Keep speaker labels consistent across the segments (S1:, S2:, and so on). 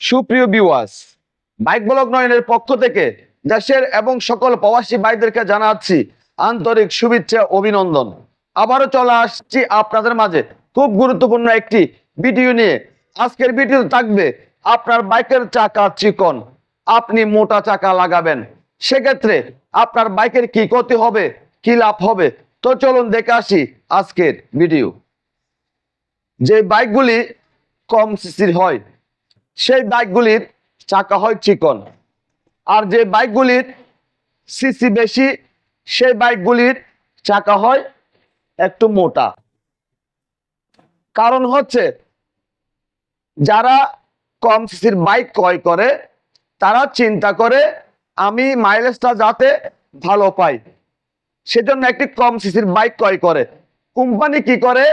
S1: সুপ্রিয় বিওয়াস bike block নয়নের পক্ষ থেকে দেশের এবং সকল প্রবাসী ভাইদেরকে জানাচ্ছি আন্তরিক শুভেচ্ছা, অভিনন্দন। আবারও চলে আসছি আপনাদের মাঝে খুব গুরুত্বপূর্ণ একটি ভিডিও নিয়ে। আজকের ভিডিও থাকবে আপনার বাইকের চাকা চিকন, আপনি মোটা চাকা লাগাবেন। সেক্ষেত্রে আপনার বাইকের কি ক্ষতি হবে, কি লাভ হবে? তো চলুন দেখে আসি আজকের ভিডিও। যে বাইকগুলি কম সিসির হয় সেই বাইকগুলির চাকা হয় চিকন। আর যে বাইকগুলির সিসি বেশি, সেই বাইকগুলির চাকা হয় একটু মোটা। কারণ হচ্ছে, যারা কম সিসির বাইক ক্রয় করে, তারা চিন্তা করে, আমি মাইলেজটা যাতে ভালো পাই। সেজন্য একটি কম সিসির বাইক ক্রয় করে। কোম্পানি কি করে?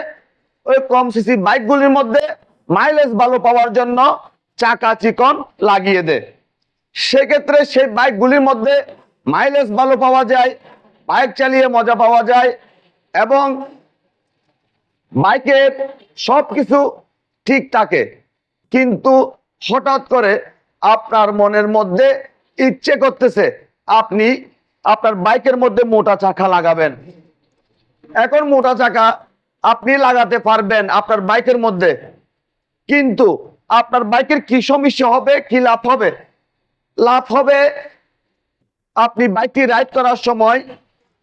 S1: ওই কম সিসি বাইকগুলির মধ্যে মাইলেজ ভালো পাওয়ার জন্য চাকা চিকন লাগিয়ে দেয় সেক্ষেত্রে সেই বাইকগুলির মধ্যে মাইলেজ ভালো পাওয়া যায় বাইক চালিয়ে মজা পাওয়া যায় এবং বাইকের সব কিছু ঠিক থাকে। কিন্তু হঠাৎ করে আপনার মনের মধ্যে ইচ্ছে করতেছে, আপনি আপনার বাইকের মধ্যে মোটা চাকা লাগাবেন। এখন মোটা চাকা আপনি লাগাতে পারবেন আপনার বাইকের মধ্যে। কিন্তু আপনার বাইকের কি সমস্যা হবে, কি লাভ হবে? লাভ হবে আপনি বাইকটি রাইড করার সময়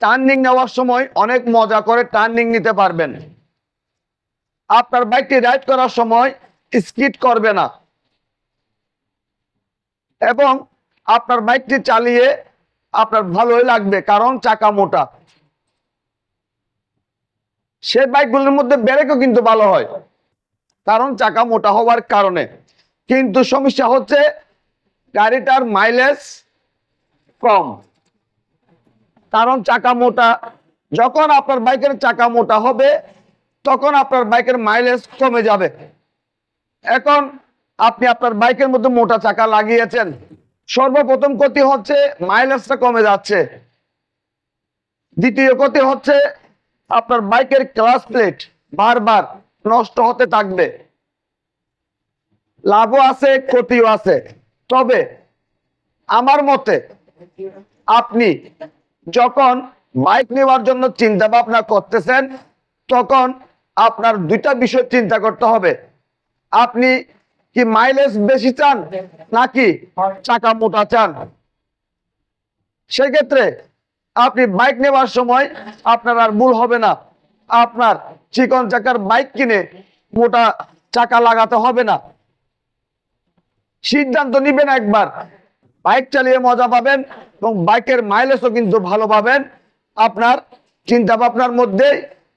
S1: টার্নিং নেওয়ার সময় অনেক মজা করে টার্নিং নিতে পারবেন। আপনার বাইকটি রাইড করার সময় স্কিড করবে না। এবং আপনার বাইকটি চালিয়ে আপনার ভালোই লাগবে, কারণ চাকা মোটা। সে বাইকগুলোর মধ্যে ব্রেকও কিন্তু ভালো হয়। কারণ চাকা মোটা হওয়ার কারণে। কিন্তু সমস্যা হচ্ছে গাড়িটার মাইলেজ কম। কারণ চাকা মোটা, যখন আপনার বাইকের চাকা মোটা হবে, তখন আপনার বাইকের মাইলেজ কমে যাবে। এখন আপনি আপনার বাইকের মধ্যে মোটা চাকা লাগিয়েছেন, সর্বপ্রথম ক্ষতি হচ্ছে মাইলেজটা কমে যাচ্ছে। দ্বিতীয় ক্ষতি হচ্ছে আপনার বাইকের ক্লাস প্লেট বারবার নষ্ট হতে থাকবে। লাভও আছে, ক্ষতিও আছে। তবে আমার মতে আপনি যখন বাইক নেওয়ার জন্য চিন্তা ভাবনা করতেছেন, তখন আপনার দুইটা বিষয় চিন্তা করতে হবে। আপনি কি মাইলেজ বেশি চান, নাকি চাকা মোটা চান? সেক্ষেত্রে আপনি বাইক নেওয়ার সময় আপনার আর ভুল হবে না। আপনার চিকন চাকার বাইক কিনে মোটা চাকা লাগাতে হবে না। সিদ্ধান্ত নিবেন একবার। বাইক চালিয়ে মজা পাবেন এবং বাইকের মাইলেজও কিন্তু ভালো পাবেন। আপনার চিন্তা ভাবনার মধ্যে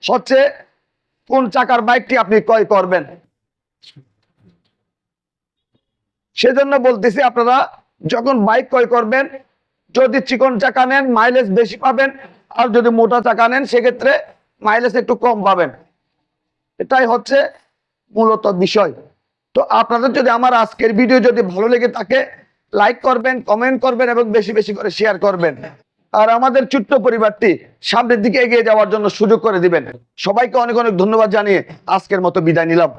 S1: হচ্ছে কোন চাকার বাইকটি আপনি ক্রয় করবেন? সেজন্য বলতেছি আপনারা যখন বাইক ক্রয় করবেন, যদি চিকন চাকা নেন মাইলেজ বেশি পাবেন, আর যদি মোটা চাকা নেন, সেক্ষেত্রে মাইলেজ একটু কম পাবেন। এটাই হচ্ছে মূলত বিষয়। তো আপনাদের যদি আমার আজকের ভিডিও যদি ভালো লেগে থাকে লাইক করবেন কমেন্ট করবেন এবং বেশি বেশি করে শেয়ার করবেন। আর আমাদের চুট্ট পরিবারটি সামনের দিকে এগিয়ে যাওয়ার জন্য সুযোগ করে দিবেন। সবাইকে অনেক অনেক ধন্যবাদ জানিয়ে আজকের মতো বিদায় নিলাম।